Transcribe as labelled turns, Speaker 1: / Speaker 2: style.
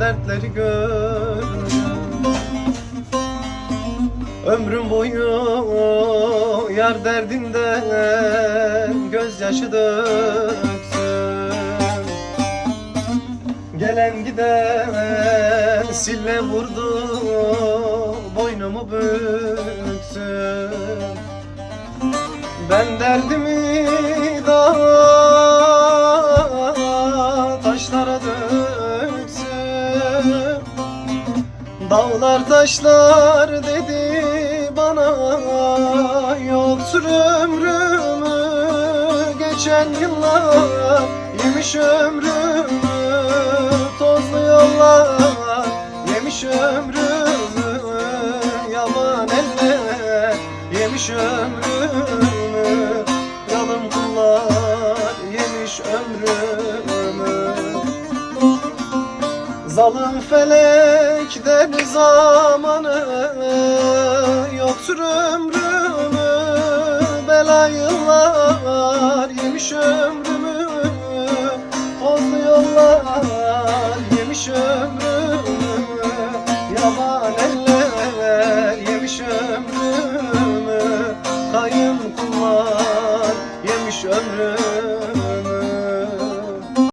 Speaker 1: dertleri gördüm. Ömrüm boyu yar derdinden gözyaşı döksün Gelen giden sille vurdu boynumu büksün Ben derdimi Dağlar taşlar dedi bana Yoktur ömrümü. Geçen yıllar Yemiş ömrümü tozlu yollar Yemiş ömrümü. Yalan eller Yemiş ömrümü yalın kullar Yemiş ömrümü. Zalim hep zamanı yoktur ömrümü Belayılar yemiş ömrümü Tozlu yollar yemiş ömrümü Yaban eller yemiş ömrümü Kayın kullar yemiş ömrümü.